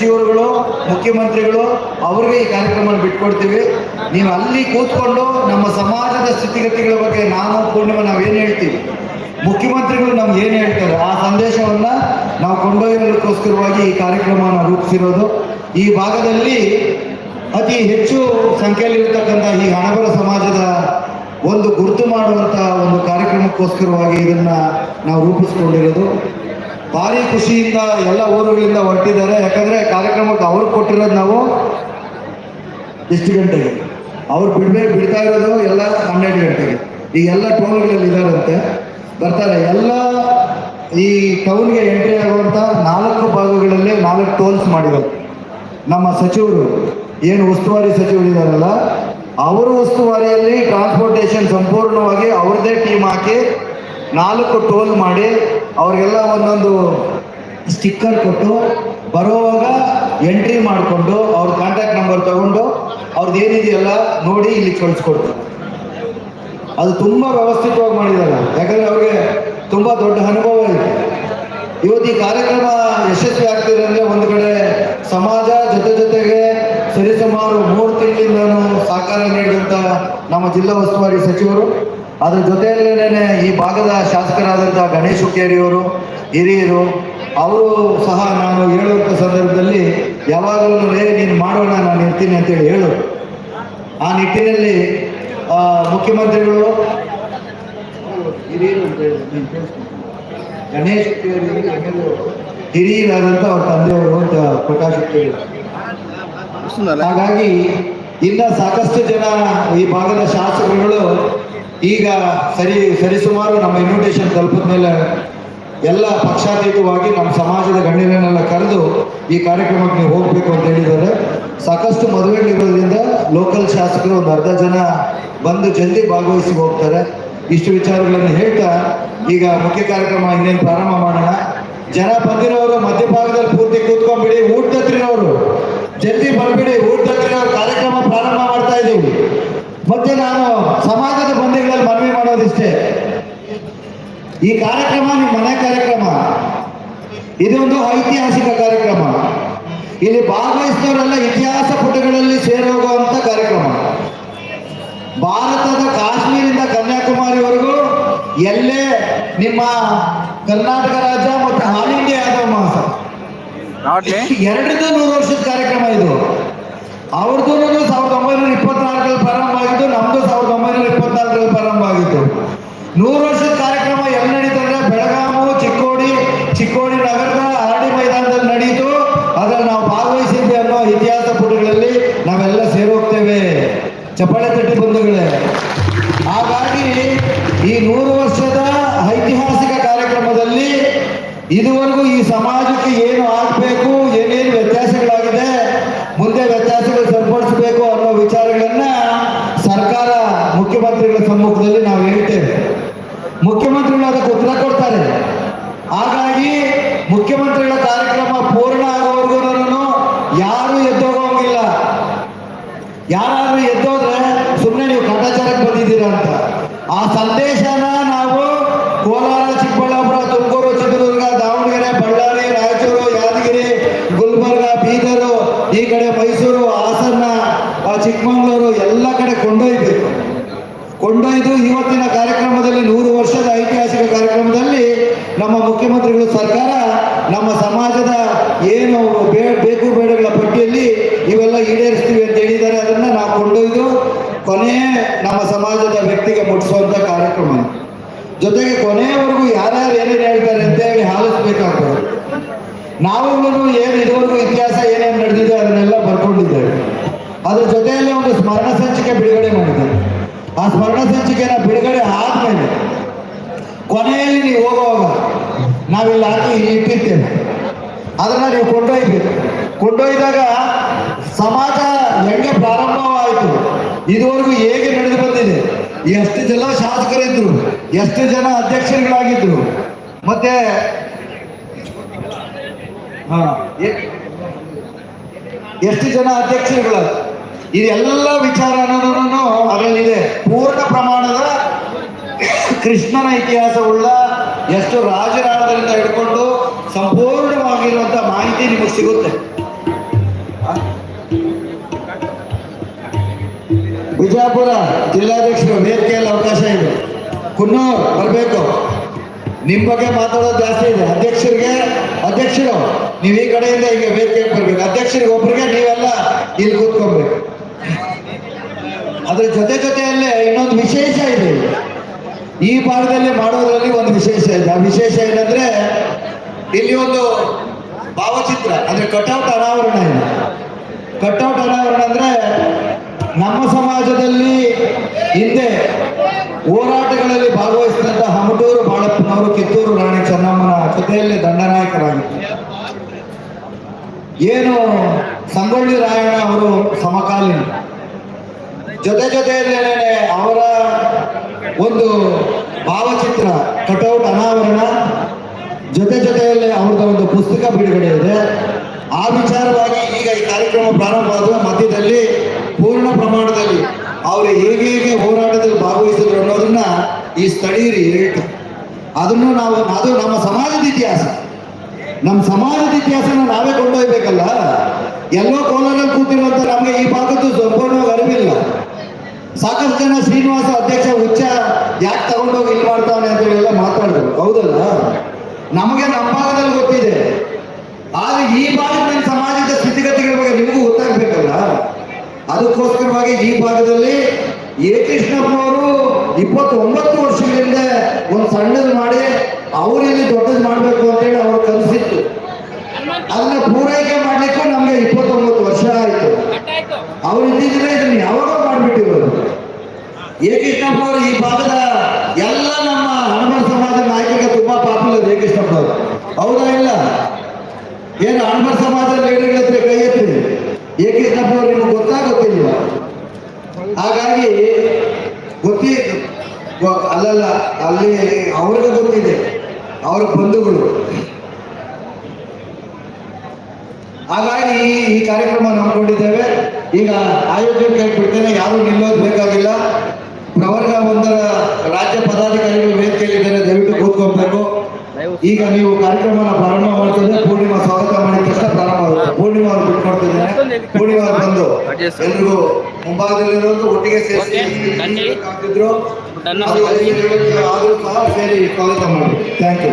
ಸಚಿವರುಗಳು, ಮುಖ್ಯಮಂತ್ರಿಗಳು, ಅವ್ರಿಗೆ ಈ ಕಾರ್ಯಕ್ರಮವನ್ನು ಬಿಟ್ಕೊಡ್ತೀವಿ. ನೀವು ಅಲ್ಲಿ ಕೂತ್ಕೊಂಡು ನಮ್ಮ ಸಮಾಜದ ಸ್ಥಿತಿಗತಿಗಳ ಬಗ್ಗೆ ನಾನು ಪೂರ್ಣಿಮಾ ನಾವು ಏನು ಹೇಳ್ತೀವಿ? ಮುಖ್ಯಮಂತ್ರಿಗಳು ನಮ್ಗೆ ಏನು ಹೇಳ್ತಾರೆ? ಆ ಸಂದೇಶವನ್ನ ನಾವು ಕೊಂಡೊಯ್ಯೋದಕ್ಕೋಸ್ಕರವಾಗಿ ಈ ಕಾರ್ಯಕ್ರಮನ ರೂಪಿಸಿರೋದು. ಈ ಭಾಗದಲ್ಲಿ ಅತಿ ಹೆಚ್ಚು ಸಂಖ್ಯೆಯಲ್ಲಿರ್ತಕ್ಕಂಥ ಈ ಹಣಬರ ಸಮಾಜದ ಒಂದು ಗುರುತು ಮಾಡುವಂತ ಒಂದು ಕಾರ್ಯಕ್ರಮಕ್ಕೋಸ್ಕರವಾಗಿ ಇದನ್ನ ನಾವು ರೂಪಿಸ್ಕೊಂಡಿರೋದು. ಭಾರಿ ಖುಷಿಯಿಂದ ಎಲ್ಲ ಊರುಗಳಿಂದ ಹೊರಟಿದ್ದಾರೆ. ಯಾಕಂದ್ರೆ ಕಾರ್ಯಕ್ರಮಕ್ಕೆ ಅವ್ರು ಕೊಟ್ಟಿರೋದು ನಾವು ಎಷ್ಟು ಗಂಟೆಗೆ? ಅವ್ರು ಬಿಡ್ಬೇಕು ಬಿಡ್ತಾ ಇರೋದು ಎಲ್ಲ ಹನ್ನೆರಡು ಗಂಟೆಗೆ. ಈ ಎಲ್ಲ ಟೋಲ್ಗಳಲ್ಲಿ ಇದಾರಂತೆ. ಬರ್ತಾರೆ. ಎಲ್ಲ ಈ ಟೌನ್ಗೆ ಎಂಟ್ರಿ ಆಗುವಂತ ನಾಲ್ಕು ಭಾಗಗಳಲ್ಲಿ ನಾಲ್ಕು ಟೋಲ್ಸ್ ಮಾಡಿರೋದು. ನಮ್ಮ ಸಚಿವರು, ಏನು ಉಸ್ತುವಾರಿ ಸಚಿವರು ಇದಾರಲ್ಲ, ಅವರ ಉಸ್ತುವಾರಿಯಲ್ಲಿ ಟ್ರಾನ್ಸ್ಪೋರ್ಟೇಷನ್ ಸಂಪೂರ್ಣವಾಗಿ ಅವ್ರದ್ದೇ ಟೀಮ್ ಹಾಕಿ ನಾಲ್ಕು ಟೋಲ್ ಮಾಡಿ ಅವ್ರಿಗೆಲ್ಲ ಒಂದೊಂದು ಸ್ಟಿಕ್ಕರ್ ಕೊಟ್ಟು ಬರೋವಾಗ ಎಂಟ್ರಿ ಮಾಡಿಕೊಂಡು ಅವ್ರ ಕಾಂಟ್ಯಾಕ್ಟ್ ನಂಬರ್ ತಗೊಂಡು ಅವ್ರದ್ದು ಏನಿದೆಯಲ್ಲ ನೋಡಿ ಇಲ್ಲಿ ಕಳಿಸ್ಕೊಡ್ತಾರೆ. ಅದು ತುಂಬ ವ್ಯವಸ್ಥಿತವಾಗಿ ಮಾಡಿದ್ದಾರೆ. ಯಾಕಂದ್ರೆ ಅವ್ರಿಗೆ ತುಂಬ ದೊಡ್ಡ ಅನುಭವ ಇದೆ. ಇವತ್ತು ಈ ಕಾರ್ಯಕ್ರಮ ಯಶಸ್ವಿ ಆಗ್ತಿದೆ ಅಂದರೆ ಒಂದು ಕಡೆ ಸಮಾಜ ಜೊತೆ ಜೊತೆಗೆ ಸರಿಸುಮಾರು ಮೂರು ತಿಂಗಳಿಂದನೂ ಸಹಕಾರ ನೀಡಿದಂಥ ನಮ್ಮ ಜಿಲ್ಲಾ ಉಸ್ತುವಾರಿ ಸಚಿವರು ಅದ್ರ ಜೊತೆಯಲ್ಲೇನೆ ಈ ಭಾಗದ ಶಾಸಕರಾದಂಥ ಗಣೇಶ್ ಹುಕ್ಕೇರಿಯವರು ಹಿರಿಯರು ಅವರು ಸಹ ನಾನು ಹೇಳುವಂಥ ಸಂದರ್ಭದಲ್ಲಿ ಯಾವಾಗಲೂ ರೇ ನೀನು ಮಾಡೋಣ ನಾನು ಇರ್ತೀನಿ ಅಂತೇಳಿ ಹೇಳು. ಆ ನಿಟ್ಟಿನಲ್ಲಿ ಮುಖ್ಯಮಂತ್ರಿಗಳು ಹಿರಿಯರು. ಗಣೇಶ್ ಹಿರಿಯರಾದಂತ ಹಿರಿಯರಾದಂಥ ಅವ್ರ ತಂದೆಯವರು ಅಂತ ಪ್ರಕಾಶ್ ಹುಕ್ಕೇರಿ. ಹಾಗಾಗಿ ಇನ್ನ ಸಾಕಷ್ಟು ಜನ ಈ ಭಾಗದ ಶಾಸಕರುಗಳು ಈಗ ಸರಿ, ಸರಿಸುಮಾರು ನಮ್ಮ ಇನ್ವಿಟೇಷನ್ ತಲುಪಿದ ಮೇಲೆ ಎಲ್ಲ ಪಕ್ಷಾತೀತವಾಗಿ ನಮ್ಮ ಸಮಾಜದ ಗಣ್ಯರನ್ನೆಲ್ಲ ಕರೆದು ಈ ಕಾರ್ಯಕ್ರಮಕ್ಕೆ ನೀವು ಹೋಗ್ಬೇಕು ಅಂತ ಹೇಳಿದ್ದಾರೆ. ಸಾಕಷ್ಟು ಮದುವೆಗಳಿರೋದ್ರಿಂದ ಲೋಕಲ್ ಶಾಸಕರು ಒಂದು ಅರ್ಧ ಜನ ಬಂದು ಜಲ್ದಿ ಭಾಗವಹಿಸಿ ಹೋಗ್ತಾರೆ. ಇಷ್ಟು ವಿಚಾರಗಳನ್ನು ಹೇಳ್ತಾ ಈಗ ಮುಖ್ಯ ಕಾರ್ಯಕ್ರಮ ಇನ್ನೇನು ಪ್ರಾರಂಭ ಮಾಡೋಣ. ಜನ ಬಂದಿರೋರು ಮಧ್ಯಭಾಗದಲ್ಲಿ ಪೂರ್ತಿ ಕೂತ್ಕೊಂಡ್ಬಿಡಿ ಊಟದತ್ರಿನವರು ಜಲ್ದಿ ಬಂದ್ಬಿಡಿ ಊಟದತ್ರಿನವರು ಕಾರ್ಯಕ್ರಮ ಪ್ರಾರಂಭ ಮಾಡ್ತಾ ಇದ್ದೀವಿ. ಮತ್ತೆ ನಾನು ಸಮಾಜದ ಬಂಧುಗಳಲ್ಲಿ ಮನವಿ ಮಾಡೋದಿಷ್ಟೇ. ಈ ಕಾರ್ಯಕ್ರಮ ನಿಮ್ಮ ಮನೆ ಕಾರ್ಯಕ್ರಮ. ಇದೊಂದು ಐತಿಹಾಸಿಕ ಕಾರ್ಯಕ್ರಮ. ಇಲ್ಲಿ ಭಾಗವಹಿಸಿದವರೆಲ್ಲ ಇತಿಹಾಸ ಪುಟಗಳಲ್ಲಿ ಸೇರೋಗುವಂತ ಕಾರ್ಯಕ್ರಮ. ಭಾರತದ ಕಾಶ್ಮೀರಿಂದ ಕನ್ಯಾಕುಮಾರಿವರೆಗೂ ಎಲ್ಲೇ ನಿಮ್ಮ ಕರ್ನಾಟಕ ರಾಜ್ಯ ಮತ್ತು ಆಲ್ ಇಂಡಿಯಾ ಯಾದವ್ ಮಹಾಸಭಾ. ಎರಡರಿಂದ ನೂರು ವರ್ಷದ ಕಾರ್ಯಕ್ರಮ ಇದು. ಅವ್ರದ್ದು ಸಾವಿರದ ಒಂಬೈನೂರ ಇಪ್ಪತ್ನಾಲ್ಕರಲ್ಲಿ ಪ್ರಾರಂಭ ಆಗಿತ್ತು ನಮ್ದು ಸಾವಿರದ ಒಂಬೈನೂರ ಇಪ್ಪತ್ನಾಲ್ಕರಲ್ಲಿ ಪ್ರಾರಂಭ ಆಗಿತ್ತು ನೂರು ವರ್ಷದ ಕಾರ್ಯಕ್ರಮ ಎಲ್ಲಿ ನಡೀತಂದ್ರೆ ಬೆಳಗಾಮು, ಚಿಕ್ಕೋಡಿ ಚಿಕ್ಕೋಡಿ ನಗರದ ಅರಡಿ ಮೈದಾನದಲ್ಲಿ ನಡೀತು. ಅದ್ರಲ್ಲಿ ನಾವು ಭಾಗವಹಿಸಿದ್ವಿ ಅನ್ನೋ ಇತಿಹಾಸ ಪುಟಗಳಲ್ಲಿ ನಾವೆಲ್ಲ ಸೇರೋಗ್ತೇವೆ ಚಪ್ಪಾಳೆ ತಟ್ಟಿ ಬಂಧುಗಳೇ. ಹಾಗಾಗಿ ಈ ನೂರು ವರ್ಷದ ಐತಿಹಾಸಿಕ ಕಾರ್ಯಕ್ರಮದಲ್ಲಿ ಇದುವರೆಗೂ ಈ ಸಮಾಜಕ್ಕೆ ಏನು ಆಗಬೇಕು, ಏನೇನು ವ್ಯತ್ಯಾಸಗಳಾಗಿದೆ ಮುಂದೆ ವ್ಯತ್ಯಾಸಗಳು ಸರಿಪಡಿಸಬೇಕು ಅನ್ನೋ ವಿಚಾರಗಳನ್ನ ಸರ್ಕಾರ ಸಮ್ಮುಖದಲ್ಲಿ ನಾವು ಹೇಳ್ತೇವೆ ಮುಖ್ಯಮಂತ್ರಿಗಳು ಅದಕ್ಕೆ ಉತ್ತರ ಕೊಡ್ತಾರೆ. ಹಾಗಾಗಿ ಮುಖ್ಯಮಂತ್ರಿಗಳ ಕಾರ್ಯಕ್ರಮ ಪೂರ್ಣ ಆಗೋವರೆಗೂ ಯಾರು ಎದ್ದೋಗೋಂಗಿಲ್ಲ. ಯಾರಾದ್ರೂ ಎದ್ದೋದ್ರೆ ಸುಮ್ಮನೆ ನೀವು ಕಾಟಾಚಾರಕ್ಕೆ ಬಂದಿದ್ದೀರಾ ಅಂತ. ಆ ಸಂದೇಶನ ನಾವು ಕೋಲಾರ, ಚಿಕ್ಕಬಳ್ಳಾಪುರ, ತುಮಕೂರು, ಚಿತ್ರದುರ್ಗ, ದಾವಣಗೆರೆ, ಬಳ್ಳಾರಿ, ರಾಯಚೂರು, ಯಾದಗಿರಿ, ಗುಲ್ಬರ್ಗ, ಬೀದರು, ಈ ಕಡೆ ಮೈಸೂರು, ಹಾಸನ, ಚಿಕ್ಕಮಗಳೂರು ಕೊಂಡೊಯ್ದು ಇವತ್ತಿನ ಕಾರ್ಯಕ್ರಮದಲ್ಲಿ ನೂರು ವರ್ಷದ ಐತಿಹಾಸಿಕ ಕಾರ್ಯಕ್ರಮದಲ್ಲಿ ನಮ್ಮ ಮುಖ್ಯಮಂತ್ರಿಗಳು ಸರ್ಕಾರ, ನಮ್ಮ ಸಮಾಜದ ಏನು ಬೇಕು ಬೇಡಗಳ ಪಟ್ಟಿಯಲ್ಲಿ ಇವೆಲ್ಲ ಈಡೇರಿಸ್ತೀವಿ ಅಂತ ಹೇಳಿದ್ದಾರೆ. ಅದನ್ನ ನಾವು ಕೊಂಡೊಯ್ದು ಕೊನೆ ನಮ್ಮ ಸಮಾಜದ ವ್ಯಕ್ತಿಗೆ ಮುಟ್ಟಿಸುವಂತ ಕಾರ್ಯಕ್ರಮ. ಜೊತೆಗೆ ಕೊನೆಯವರೆಗೂ ಯಾರ್ಯಾರು ಏನೇನು ಹೇಳ್ತಾರೆ ಅಂತ ಹೇಳಿ ಆಲಿಸ್ಬೇಕಾಗ್ತದೆ. ನಾವುಗಳು ಏನು ಇದುವರೆಗೂ ಇತಿಹಾಸ ಏನೇನು ನಡೆದಿದೆ ಅದನ್ನೆಲ್ಲ ಬರ್ಕೊಂಡಿದ್ದೇವೆ. ಅದ್ರ ಜೊತೆಯಲ್ಲಿ ಒಂದು ಸ್ಮರಣ ಸಂಚಿಕೆ ಬಿಡುಗಡೆ ಮಾಡಿದ್ದಾರೆ ಆ ಸ್ಮರಣ ಸಂಚಿಕೆನ ಬಿಡುಗಡೆ ಆದ್ಮೇಲೆ ಕೊನೆಯಲ್ಲಿ ನೀವು ಹೋಗುವಾಗ ನಾವಿಲ್ಲಿ ಹಾಕಿ ಇಟ್ಟಿರ್ತೇವೆ. ಅದನ್ನ ನೀವು ಕೊಂಡೊಯ್ಬೇಕು. ಕೊಂಡೊಯ್ದಾಗ ಸಮಾಜ ಹೆಂಗೆ ಪ್ರಾರಂಭವಾಯಿತು, ಇದುವರೆಗೂ ಹೇಗೆ ನಡೆದು ಬಂದಿದೆ, ಎಷ್ಟು ಜನ ಶಾಸಕರಿದ್ರು, ಎಷ್ಟು ಜನ ಅಧ್ಯಕ್ಷರುಗಳಾಗಿದ್ರು, ಮತ್ತೆ ಎಷ್ಟು ಜನ ಅಧ್ಯಕ್ಷರುಗಳ, ಇದೆಲ್ಲ ವಿಚಾರನೂ ಅದರಲ್ಲಿದೆ. ಕೃಷ್ಣನ ಇತಿಹಾಸವುಳ್ಳ ಎಷ್ಟು ರಾಜರಾಣದರಿಂದ ಹಿಡ್ಕೊಂಡು ಸಂಪೂರ್ಣವಾಗಿರುವಂತ ಮಾಹಿತಿ ನಿಮಗೆ ಸಿಗುತ್ತೆ. ಬಿಜಾಪುರ ಜಿಲ್ಲಾಧ್ಯಕ್ಷರು ವೇದಿಕೆಯಲ್ಲಿ ಅವಕಾಶ ಇದೆ. ಕುನ್ನೂರ್, ಬರಬೇಕು. ನಿಮ್ಮ ಬಗ್ಗೆ ಮಾತಾಡೋದು ಜಾಸ್ತಿ ಇದೆ. ಅಧ್ಯಕ್ಷರಿಗೆ, ಅಧ್ಯಕ್ಷರು, ನೀವು ಈ ಕಡೆಯಿಂದ ಈಗ ವೇದಿಕೆ ಬರ್ಬೇಕು. ಅಧ್ಯಕ್ಷರಿಗೆ ಒಬ್ಬರಿಗೆ ನೀವೆಲ್ಲ ಇಲ್ಲಿ ಕೂತ್ಕೊಬೇಕು. ಅದ್ರ ಜೊತೆ ಜೊತೆಯಲ್ಲೇ ಇನ್ನೊಂದು ವಿಶೇಷ ಇದೆ ಈ ಭಾಗದಲ್ಲಿ ಮಾಡೋದ್ರಲ್ಲಿ ಒಂದು ವಿಶೇಷ ಇದೆ. ವಿಶೇಷ ಏನಂದ್ರೆ ಇಲ್ಲಿ ಒಂದು ಭಾವಚಿತ್ರ, ಅಂದ್ರೆ ಕಟೌಟ್ ಅನಾವರಣ ಇದೆ. ಕಟೌಟ್ ಅನಾವರಣ ಅಂದ್ರೆ ನಮ್ಮ ಸಮಾಜದಲ್ಲಿ ಹಿಂದೆ ಹೋರಾಟಗಳಲ್ಲಿ ಭಾಗವಹಿಸಿದಂತ ಹಮಟೂರು ಬಾಳಪ್ಪನವರು, ಕಿತ್ತೂರು ರಾಣಿ ಚೆನ್ನಮ್ಮನ ಜೊತೆಯಲ್ಲಿ ದಂಡನಾಯಕರಾಗಿತ್ತು ಏನು ಸಂಗೊಳ್ಳಿ ರಾಯಣ್ಣ ಅವರು ಸಮಕಾಲೀನ. ಜೊತೆ ಜೊತೆಯಲ್ಲೇನೆ ಅವರ ಒಂದು ಭಾವಚಿತ್ರ, ಕಟೌಟ್ ಅನಾವರಣ, ಜೊತೆ ಜೊತೆಯಲ್ಲಿ ಅವ್ರದ್ದು ಒಂದು ಪುಸ್ತಕ ಬಿಡುಗಡೆ ಇದೆ. ಆ ವಿಚಾರವಾಗಿ ಈಗ ಈ ಕಾರ್ಯಕ್ರಮ ಪ್ರಾರಂಭವಾದ ಮಧ್ಯದಲ್ಲಿ ಪೂರ್ಣ ಪ್ರಮಾಣದಲ್ಲಿ ಅವರು ಹೇಗೆ ಹೇಗೆ ಹೋರಾಟದಲ್ಲಿ ಭಾಗವಹಿಸಿದ್ರು ಅನ್ನೋದನ್ನ ಈ ಸ್ಥಳೀಯರು ಹೇಳ್ತಾರೆ. ಅದನ್ನು ನಾವು, ಅದು ನಮ್ಮ ಸಮಾಜದ ಇತಿಹಾಸ. ನಮ್ಮ ಸಮಾಜದ ಇತಿಹಾಸನ ನಾವೇ ಕೊಂಡೊಯ್ಬೇಕಲ್ಲ ಎಲ್ಲೋ ಕೋಲಾರಲ್ಲಿ ಕೂತಿರುವಂತ ನಮಗೆ ಈ ಭಾಗದ್ದು ಸಂಪೂರ್ಣವಾಗಿ ಅರಿವಿಲ್ಲ. ಸಾಕಷ್ಟು ಜನ ಶ್ರೀನಿವಾಸ ಅಧ್ಯಕ್ಷ ಹುಚ್ಚ ಯಾಕೆ ತಗೊಂಡೋಗಿ ಇಲ್ಲಿ ಮಾಡ್ತಾನೆ ಅಂತ ಎಲ್ಲ ಮಾತಾಡಿದ್ರು. ಹೌದಲ್ಲ? ನಮಗೆ ನಮ್ಮ ಭಾಗದಲ್ಲಿ ಗೊತ್ತಿದೆ. ಆದ್ರೆ ಈ ಭಾಗದ ಸಮಾಜದ ಸ್ಥಿತಿಗತಿಗಳ ಬಗ್ಗೆ ನಿಮಗೂ ಗೊತ್ತಾಗ್ಬೇಕಲ್ಲ? ಅದಕ್ಕೋಸ್ಕರವಾಗಿ ಈ ಭಾಗದಲ್ಲಿ ಎ ಕೃಷ್ಣಪ್ಪನವರು ಇಪ್ಪತ್ತೊಂಬತ್ತು ವರ್ಷಗಳಿಂದ ಒಂದು ಸಣ್ಣದು ಮಾಡಿ ಅವರಲ್ಲಿ ದೊಡ್ಡದು ಮಾಡಬೇಕು ಅಂತೇಳಿ ಅವ್ರು ಕನಸಿತ್ತು ಅದನ್ನ ಪೂರೈಕೆ ಮಾಡಲಿಕ್ಕೂ ನಮಗೆ ಆಯ್ತು ಅವ್ರು ಇದ್ದಿದ್ರೆ ಇದನ್ನ ಯಾವಾಗ ಮಾಡಿಬಿಟ್ಟಿರೋದು. ಎ ಕೃಷ್ಣಪ್ಪನವರು ಈ ಭಾಗದ ಎಲ್ಲ ನಮ್ಮ ಹನುಮನ್ ಸಮಾಜ ನಾಯಕರಿಗೆ ತುಂಬಾ ಪಾಪ್ಯುಲರ್ ಎ ಕೃಷ್ಣಪ್ಪನವರು ಹೌದಾ ಇಲ್ಲ? ಏನು ಹನುಮನ್ ಸಮಾಜದ ಲೀಡರ್ಗಳ ಹತ್ರ ಕೈ ಎತ್ತಿ? ಎ ಕೃಷ್ಣಪ್ಪನವರು ನಿಮ್ಗೆ ಗೊತ್ತಾಗುತ್ತಿಲ್ಲ ಹಾಗಾಗಿ ಗೊತ್ತಿ ಅಲ್ಲಲ್ಲ, ಅಲ್ಲಿ ಅವ್ರಿಗೆ ಗೊತ್ತಿದೆ. ಅವರ ಬಂಧುಗಳು. ಹಾಗಾಗಿ ಈ ಕಾರ್ಯಕ್ರಮ ಹಮ್ಮಿಕೊಂಡಿದ್ದೇವೆ ಈಗ ಆಯೋಜಕ ಬಿಡ್ತೇನೆ ಯಾರು ನಿಲ್ಲೋದು ಬೇಕಾಗಿಲ್ಲ. ಪ್ರವರ್ಗ ಒಂದರ ರಾಜ್ಯ ಪದಾಧಿಕಾರಿಗಳು ವೇದಿಕೆಯಲ್ಲಿದ್ದಾರೆ ದಯವಿಟ್ಟು ಕೂತ್ಕೊಳ್ಬೇಕು. ಈಗ ನೀವು ಕಾರ್ಯಕ್ರಮನ ಪ್ರಾರಂಭ ಮಾಡ್ತಿದ್ರೆ ಪೂರ್ಣಿಮಾ ಸ್ವಾಗತ ಮಾಡಿದ ತಕ್ಷಣ ಪ್ರಾರಂಭ ಆಗುತ್ತೆ. ಪೂರ್ಣಿಮಾ ಅವ್ರು ಬಿಟ್ಕೊಡ್ತಿದ್ದೇನೆ ಪೂರ್ಣಿಮಾ ಅವ್ರು ಬಂದು ಎಲ್ರಿಗೂ ಮುಂಭಾಗದಲ್ಲಿರೋದು ಒಟ್ಟಿಗೆ ಸೇರಿ ಆದರೂ ಸಹ ಸೇರಿ ಸ್ವಾಗತ ಮಾಡಿ. Thank you